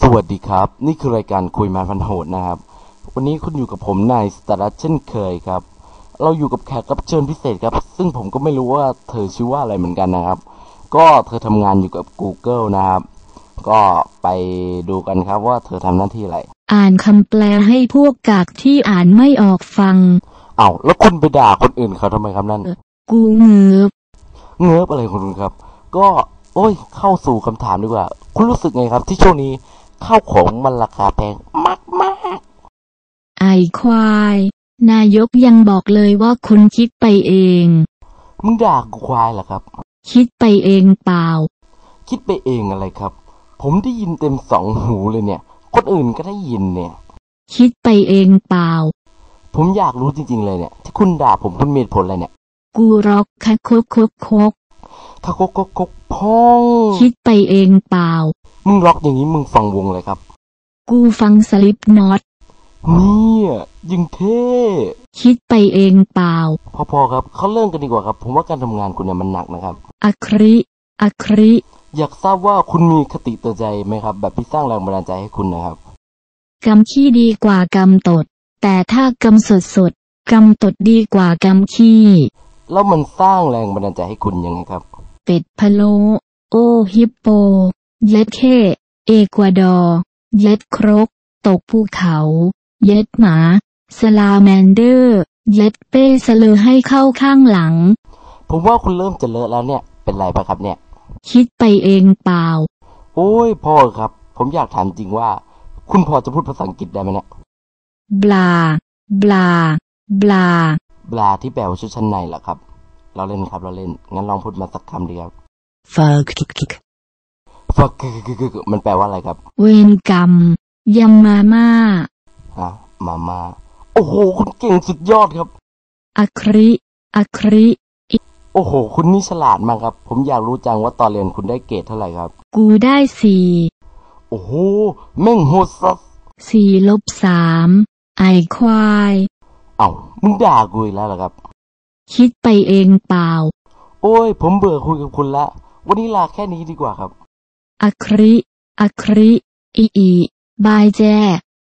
สวัสดีครับ นี่คือรายการคุยมาพันโหดนะครับ วันนี้คุณอยู่กับผมนายสตาร์เช่นเคยครับ เราอยู่กับแขกรับเชิญพิเศษครับ ซึ่งผมก็ไม่รู้ว่าเธอชื่อว่าอะไรเหมือนกันนะครับ ก็เธอทำงานอยู่กับ Google นะครับ ก็ไปดูกันครับว่าเธอทำหน้าที่อะไร อ่านคำแปลให้พวกกากที่อ่านไม่ออกฟัง เอา้าแล้วคุณไปด่าคนอื่นเขาทำไมครับนั่น กูเงือบเงือบอะไรของคุณครับ ก็โอ้ยเข้าสู่คำถามดีกว่า คุณรู้สึกไงครับ ที่ช่วงนี้ ข้าวของมันราคาแพงมากมากไอควาย นายกยังบอกเลยว่าคุณคิดไปเองๆมึงด่ากูควายเหรอครับ คิดไปเองเปล่า คิดไปเองอะไรครับ ผมได้ยินเต็มสองหูเลยเนี่ย คนอื่นก็ได้ยินเนี่ย คิดไปเองเปล่า ผมอยากรู้จริง ๆ เลยเนี่ย ที่คุณด่าผมคุณมีเหตุผลอะไรเนี่ย กูร็อกคะคุกคุกคุกถ้ากกกกกพองคิดไปเองเปล่า มึงล็อกอย่างนี้มึงฟังวงเลยครับ กูฟังสลิปน็อตเนี่ยยิงเท่คิดไปเองเปล่า พอๆครับเขาเริ่มกันดีกว่าครับ ผมว่าการทำงานคุณเนี่ยมันหนักนะครับอะคริอะคริ อยากทราบว่าคุณมีคติเตือนใจไหมครับ แบบที่สร้างแรงบันดาลใจให้คุณนะครับกำขี้ดีกว่ากำตด แต่ถ้ากำสดสดๆกำตดดีกว่ากำขี้ แล้วมันสร้างแรงบันดาลใจให้คุณยังไงครับ เป็ดพะโล โอฮิปโป เย็ดเคเอกวาดอร์ เย็ดครก ตกภูเขา เย็ดหมา สลาแมนเดอร์ เย็ดเป้สะเลอให้เข้าข้างหลัง ผมว่าคุณเริ่มจะเลอะแล้วเนี่ย เป็นไรปะครับเนี่ย คิดไปเองเปล่า โอ้ยพ่อครับ ผมอยากถามจริงว่า คุณพอจะพูดภาษาอังกฤษได้ไหมเนี่ย บลา บลา บลา บลาที่แปลว่าชุดชั้นในเหรอครับ เราเล่นครับเราเล่น งั้นลองพูดมาสักคำดีครับ fuck kick kick ฟักมันแปลว่าอะไรครับ เวนกรรมยำมาม่าอะมาม่าโอ้โห คุณเก่งสุดยอดครับ อะคริอะคริโอ้โห คุณนี่ฉลาดมากครับ ผมอยากรู้จังว่าตอนเรียนคุณได้เกรดเท่าไหร่ครับ กูได้สี่โอ้โหแม่งโหดสัสสี่ลบสามไอควาย เอ้ามึงด่ากูอีกแล้วเหรอครับ คิดไปเองเปล่า โอ้ย ผมเบื่อคุยกับคุณละ วันนี้ลาแค่นี้ดีกว่าครับ อคริอคริ อีอี บายแจ